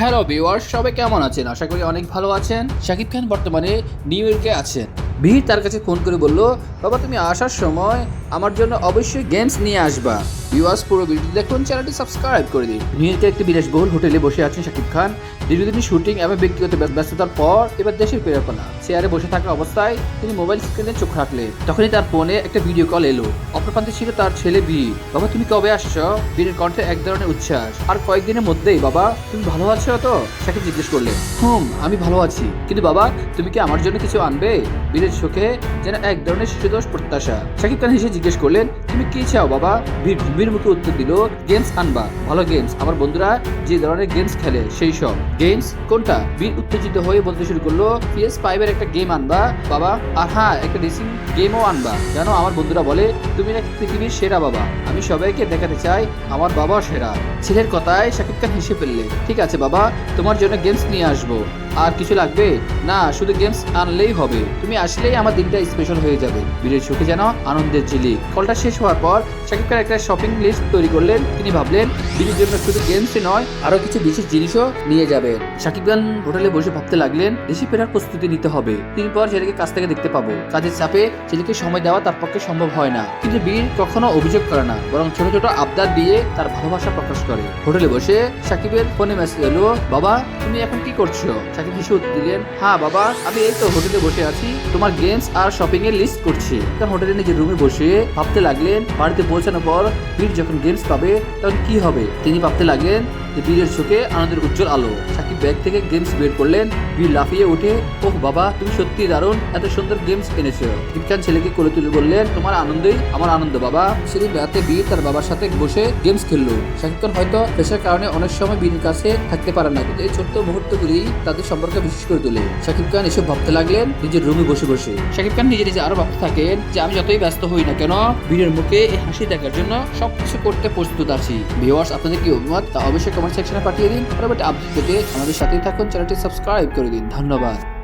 Hello viewers, সবাই কেমন আছেন? আশা করি অনেক ভালো আছেন। শাকিব খান বর্তমানে নিউ ইয়র্কে আছেন। বীর তার কাছে ফোন করে বলল, বাবা, তুমি আসার সময় আমার জন্য অবশ্যই গেমস নিয়ে আসবা। ভিউয়ার্স পুরো ভিডিও দেখুন চ্যানেলটি সাবস্ক্রাইব করে দিন। নিউ ইয়র্কে একটি বিলাসবহুল হোটেলে বসে আছেন শাকিব খান। দীর্ঘদিন শুটিং এবং ব্যক্তিগত ব্যস্ততার পর এবার দেশের প্রেরণা চেয়ারে বসে থাকা অবস্থায় তিনি মোবাইল স্ক্রিনে চোখ রাখলেন। তখনই তার ফোনে একটা ভিডিও কল এলো। অপর প্রান্তে ছিল তার ছেলে বীর। বাবা, তুমি কবে আসছো? বীরের কণ্ঠে এক ধরনের উচ্ছ্বাস। আর কয়েকদিনের মধ্যেই, বাবা। তুমি ভালো আছো তো? সাকিব জিজ্ঞেস করলেন। হুম, আমি ভালো আছি। কিন্তু বাবা, তুমি কি আমার জন্য কিছু আনবে? বীরের চোখে যেন এক ধরনের শিশুদোষ প্রত্যাশা। সাকিব খান হেসে জিজ্ঞেস করলেন, তুমি কি চাও বাবা? বীর গম্ভীর মুখে উত্তর দিল, গেমস আনবা। ভালো গেমস। আমার বন্ধুরা যে ধরনের গেমস খেলে, সেই সব। গেমস? কোনটা? বীর উত্তেজিত হয়ে বলতে শুরু করল, পিএস ফাইভের একটা গেম আনবা। বাবা আর হ্যাঁ একটা রেসিং গেমও আনবা। জানো, আমার বন্ধুরা বলে, তুমি নাকি পৃথিবীর সেরা বাবা। আমি সবাইকে দেখাতে চাই, আমার বাবা সেরা। ছেলের কথায় শাকিব খান হেসে ফেললে ঠিক আছে বাবা, তোমার জন্য গেমস নিয়ে আসব। আর কিছু লাগবে? না, শুধু গেমস আনলেই হবে। তুমি আসলেই আমার দিনটা স্পেশাল হয়ে যাবে। বীরের সুখে যেন আনন্দের ঝিলিক। কলটা শেষ হওয়ার পর শাকিব খান একটা শপিং লিস্ট তৈরি করলেন। তিনি ভাবলেন বীরের জন্য শুধু গেমসই নয় আরও কিছু বিশেষ জিনিসও নিয়ে যাবেন। শাকিব খান হোটেলে বসে ভাবতে লাগলেন দেশে ফেরার প্রস্তুতি নিতে হবে। তিনি পর ছেলেকে কাছ থেকে দেখতে পাবো। কাজের চাপে ছেলেকে সময় দেওয়া তার পক্ষে সম্ভব হয় না। কিন্তু বীর কখনো অভিযোগ করে না, বরং ছোট ছোট আবদার দিয়ে তার ভালোবাসা প্রকাশ করে। হোটেলে বসে সাকিবের ফোনে মেসেজ এলো, বাবা, তুমি এখন কি করছ? কিছু দিলেন? হ্যাঁ বাবা, আমি এই তো হোটেলে বসে আছি। তোমার গেমস আর শপিং এর লিস্ট করছি। তখন হোটেলে নিজের রুমে বসে ভাবতে লাগলেন, বাড়িতে পৌঁছানোর পর বীর যখন গেমস পাবে, তখন কি হবে? তিনি ভাবতে লাগলেন বীরের চোখে আনন্দের উজ্জ্বল আলো। সাকিব ব্যাগ থেকে গেমস বের করলেন। বীর লাফিয়ে উঠে ওহ বাবা, তুমি সত্যি দারুণ, এত সুন্দর গেমস এনেছো। সাকিব খান ছেলেকে কোলে তুলে বললেন, তোমার আনন্দই আমার আনন্দ, বাবা। সেদিন রাতে বীর তার বাবার সাথে বসে গেমস খেললো। শাকিব খান হয়তো পেশার কারণে অনেক সময় বীরের কাছে থাকতে পারে না, কিন্তু এই ছোট্ট মুহূর্তগুলি তাদের সম্পর্ক বিশেষ করে তোলে। শাকিব খান এসব ভাবতে লাগলেন, নিজের রুমে বসে বসে। শাকিব খান নিজে নিজে আরও ভাবতে থাকেন যে, আমি যতই ব্যস্ত হই না কেন বীরের মুখে এই হাসি দেখার জন্য সবকিছু করতে প্রস্তুত আছি। ভিউয়ার্স, আপনাদের কি অভিমত? তা অবশ্যই কমেন্ট সেকশনে পাঠিয়ে দিন। পরবর্তী আপডেট পেতে আমাদের সাথেই থাকুন, চ্যানেলটি সাবস্ক্রাইব করে দিন। ধন্যবাদ।